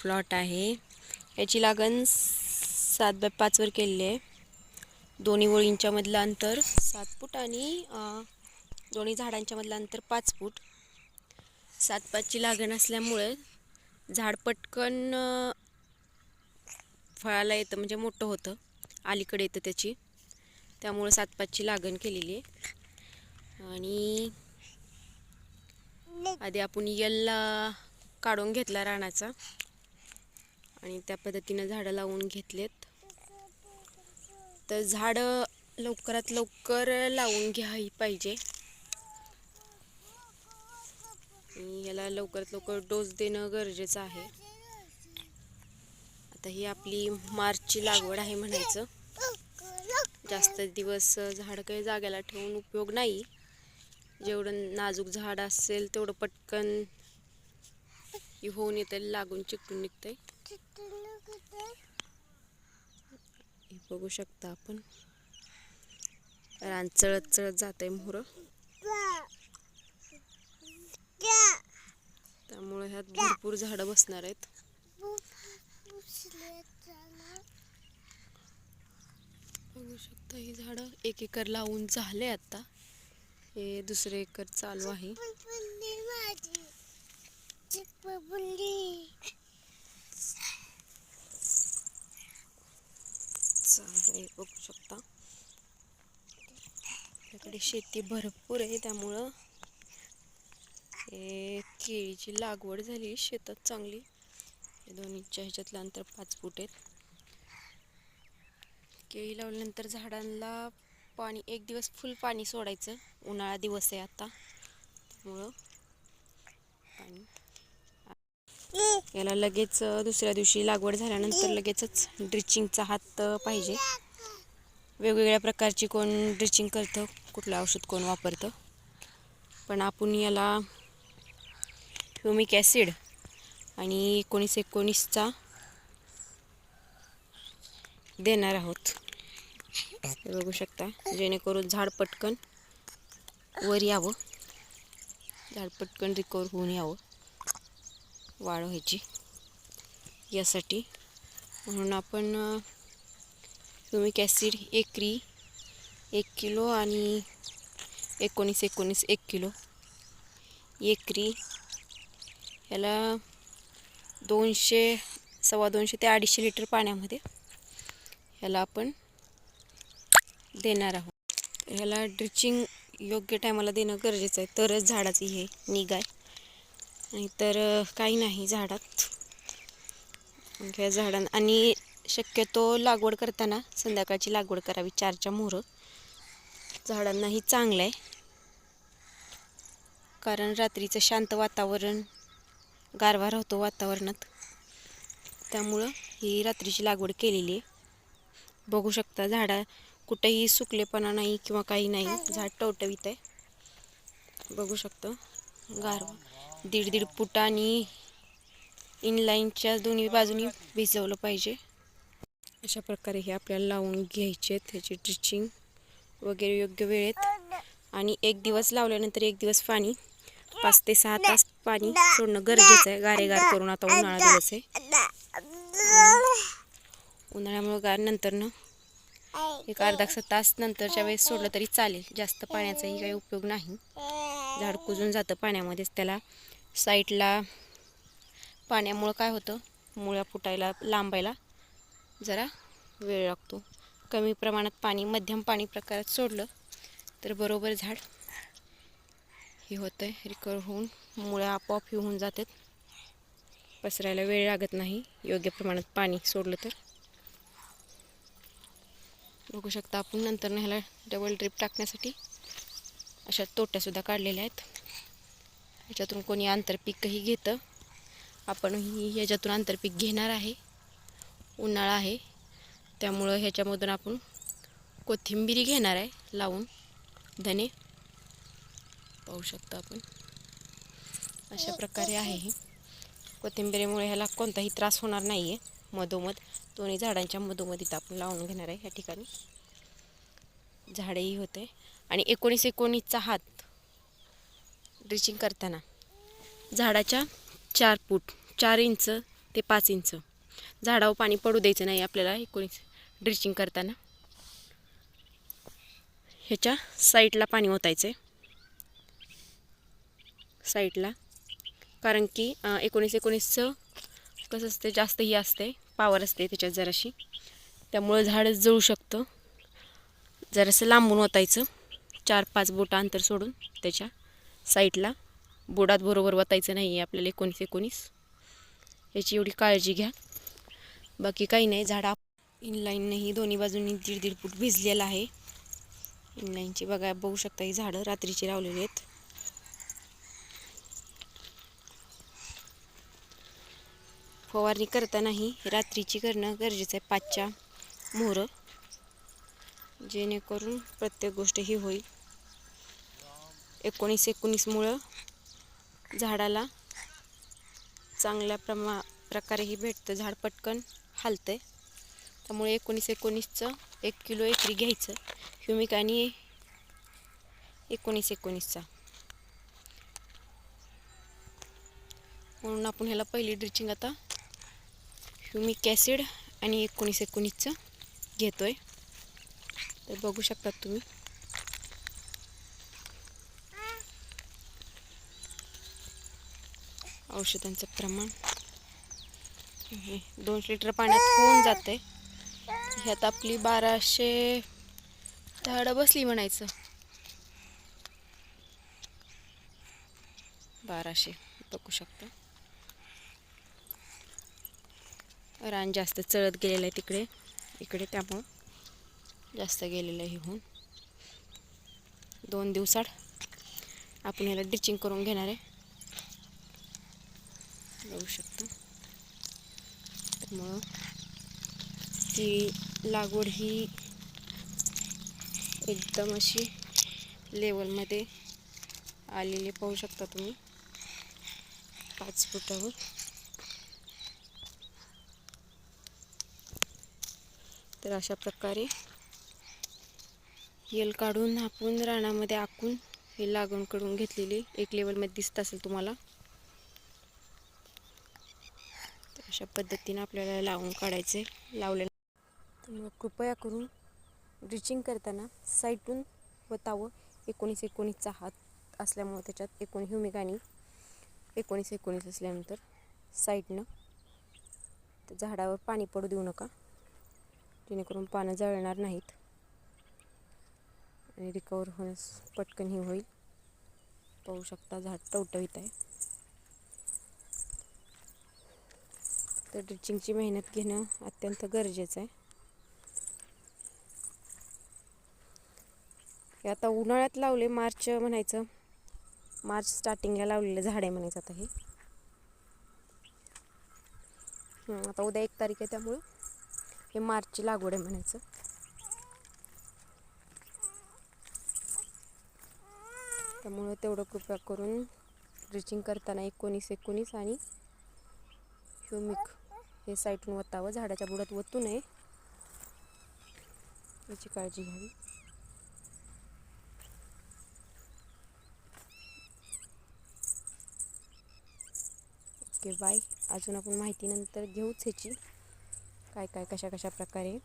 Plot आहे. याची लागण सात बाय पाचवर केलेली आहे. दोन्ही ओळींच्या मधलं अंतर सात फूट आणि दोन्ही झाडांच्या मधलं अंतर पाच फूट. सात पाचची लागण असल्यामुळे झाड पटकन फळाला येतं म्हणजे मोठं होतं. अलीकडे येतं त्याची. त्यामुळे सात पाचची लागण केलेली आहे. आणि आधी आपण यल्ला काढून घेतला रानाचा. आणि त्या पद्धतीनं झाडं लावून घेतलेत. तर झाडं लवकरात लवकर लावून घ्याही पाहिजे. आणि याला लवकरात लवकर डोस देणं गरजेचं आहे. आता ही आपली मार्चची लागवड आहे म्हणायचं. जास्त दिवस झाड काही जाग्याला ठेवून उपयोग नाही. जेवढं नाजूक झाड असेल तेवढं पटकन होऊन येतं लागून चिकटून निघतंय हे बघू शकता आपण. रान चळत चळत जात आहे मोहरं. त्यामुळे ह्यात भरपूर झाडं बसणार आहेत. बघू शकता ही झाडं एक एकर लावून झाले आता. हे दुसरे एकर चालू आहे चालू आहे बघू शकता. आपल्याकडे शेती भरपूर आहे त्यामुळं हे केळीची लागवड झाली. शेतात चांगली. हे दोन्हीच्या ह्याच्यातलं अंतर पाच फूट आहेत. केळी लावल्यानंतर झाडांना पाणी एक दिवस फुल पाणी सोडायचं. उन्हाळा दिवस आहे आता. त्यामुळं पाणी. याला लगेच दुसऱ्या दिवशी लागवड झाल्यानंतर लगेचच ड्रिचिंगचा हात पाहिजे. वेगवेगळ्या प्रकारची कोण ड्रिचिंग करतं कुठलं औषध कोण वापरतं. पण आपण याला ह्युमिक ॲसिड आणि एकोणीस एकोणीसचा देणार आहोत. हे बघू शकता जेणेकरून झाड पटकन वर यावं. झाड पटकन रिकवर होऊन यावं. वाढ व्हायची. यासाठी. म्हणून आपण युमिक ॲसिड एकरी एक किलो आणि एकोणीस एकोणीस एक किलो. एकरी याला दोनशे सव्वा दोनशे ते अडीचशे लिटर पाण्यामध्ये ह्याला आपण देणार आहोत. ह्याला ड्रिचिंग योग्य टायमाला देणं गरजेचं आहे. तरच झाडाची हे निघाय आहे आणि तर काही नाही झाडात. ह्या झाडां आणि शक्यतो लागवड करताना संध्याकाळची लागवड करावी चारच्या मोहरं. झाडांनाही चांगलं आहे. कारण रात्रीचं शांत वातावरण गारवा राहतो वातावरणात. त्यामुळं ही रात्रीची लागवड केलेली आहे. बघू शकता झाडा कुठेही सुकलेपणा नाही किंवा काही नाही झाड टवटवीत आहे. बघू शकतो गारवा. दीड दीड फूट आणि इनलाईनच्या दोन्ही बाजूनी भिजवलं पाहिजे. अशा प्रकारे हे आपल्याला लावून घ्यायचे आहेत त्याची ड्रिचिंग वगैरे योग्य वेळेत. आणि एक दिवस लावल्यानंतर एक दिवस पाणी पाच ते सहा तास पाणी सोडणं गरजेचं आहे. गारेगार करून आता उन्हाळा दिवस आहे. उन्हाळ्यामुळे गार नंतरनं एक अर्धा तास नंतरच्या वेळेस सोडलं तरी चालेल. जास्त पाण्याचाही काही उपयोग नाही. झाड कुजून जातं पाण्यामध्येच. त्याला साईडला पाण्यामुळं काय होतं? मुळ्या फुटायला लांबायला जरा वेळ लागतो. कमी प्रमाणात पाणी मध्यम पाणी प्रकारात सोडलं तर बरोबर झाड हे होतं आहे रिकवर होऊन मुळं आपोआप हे होऊन जातात. पसरायला वेळ लागत नाही. योग्य प्रमाणात पाणी सोडलं तर. बघू शकता आपण नंतर ह्याला डबल ड्रिप टाकण्यासाठी अशा तोट्यासुद्धा काढलेल्या आहेत. ह्याच्यातून कोणी आंतरपीकही घेतं. आपणही याच्यातून आंतरपीक घेणार आहे. उन्हाळा आहे. त्यामुळं ह्याच्यामधून आपण कोथिंबिरी घेणार आहे लावून. धने पाहू शकतो आपण. अशा प्रकारे आहे हे. कोथिंबिरीमुळे ह्याला कोणताही त्रास होणार नाही आहे मधोमध दोन्ही झाडांच्या मधोमध इथं आपण लावून घेणार आहे ह्या ठिकाणी. झाडेही होते. आणि एकोणीस एकोणीसचा हात ड्रिचिंग करताना झाडाच्या चार फूट चार इंच ते पाच इंच झाडावर पाणी पडू द्यायचं नाही आपल्याला एकोणीस ड्रिचिंग करताना. ह्याच्या साईडला पाणी ओतायचं आहे साईडला. कारण की एकोणीस एकोणीसचं कसं असते जास्त ही असते पावर असते त्याच्यात जराशी. त्यामुळं झाड जळू शकतं. जरासं लांबून ओतायचं. चार पाच बोटं अंतर सोडून त्याच्या साईडला बोडात बरोबर वतायचं नाही आहे आपल्याला एकोणीस एकोणीस. याची एवढी काळजी घ्या. बाकी काही नाही झाडा इनलाईन नाही दोन्ही बाजूंनी दीड दीड फूट भिजलेलं आहे. इनलाईनची बघा बघू शकता ही झाडं रात्रीची लावलेली आहेत. फवारणी करतानाही रात्रीची करणं गरजेचं आहे पाचच्या मोहरं. जेणेकरून प्रत्येक गोष्ट ही होईल. एकोणीस एकोणीसमुळं झाडाला चांगल्या प्रमा प्रकारेही भेटतं झाड पटकन. हालतं आहे त्यामुळे एकोणीस एकोणीसचं एक किलो एकरी घ्यायचं. ह्युमिक आणि एकोणीस एकोणीसचा. म्हणून आपण ह्याला पहिली ड्रिचिंग आता ह्युमिक ॲसिड आणि एकोणीस एकोणीसचं घेतो आहे तर बघू शकतात तुम्ही. औषधांचं प्रमाण. हे दोन लिटर पाण्यात होऊन जाते ह्यात आपली बाराशे झाडं बसली म्हणायचं. बाराशे बघू शकतो. रान जास्त चढत गेलेलं आहे तिकडे. इकडे त्यामुळं जास्त गेलेलं आहे होऊन दोन दिवसाड आपण ह्याला ड्रिचिंग करून घेणार आहे. बघू शकतो. मग ती लागवड ही एकदम अशी लेवलमध्ये आलेली पाहू शकता तुम्ही. पाच फुटावर. तर अशा प्रकारे येल काढून आपण रानामध्ये आखून हे लागवण करून घेतलेली एक लेवलमध्ये दिसत असेल तुम्हाला तर अशा पद्धतीनं आपल्याला लावून काढायचे लावले त्यामुळे कृपया करून ड्रिचिंग करताना साईटून वतावं एकोणीस एकोणीसचा हात असल्यामुळे त्याच्यात एकूण ह्युमिकानी एकोणीस एकोणीस असल्यानंतर साईडनं झाडावर पाणी पडू देऊ नका. जेणेकरून पानं जळणार नाहीत आणि रिकवर होण्यास पटकनही होईल. पाहू शकता झाड टवटवीत आहे. तर ड्रिचिंगची मेहनत घेणं अत्यंत गरजेचं आहे. हे आता उन्हाळ्यात लावले मार्च म्हणायचं. मार्च स्टार्टिंगला लावलेलं झाड आहे म्हणायचं आता हे. आता उद्या एक तारीख आहे त्यामुळं हे मार्चची लागवड आहे म्हणायचं. त्यामुळं तेवढं कृपया करून ड्रिचिंग करताना एकोणीस एकोणीस आणि ह्युमिक हे साईटून वतावं झाडाच्या बुडात वतू नये. याची काळजी घ्यावी. Okay bye. अजून आपण माहितीनंतर घेऊच ह्याची. काय काय कशा कशा प्रकारे?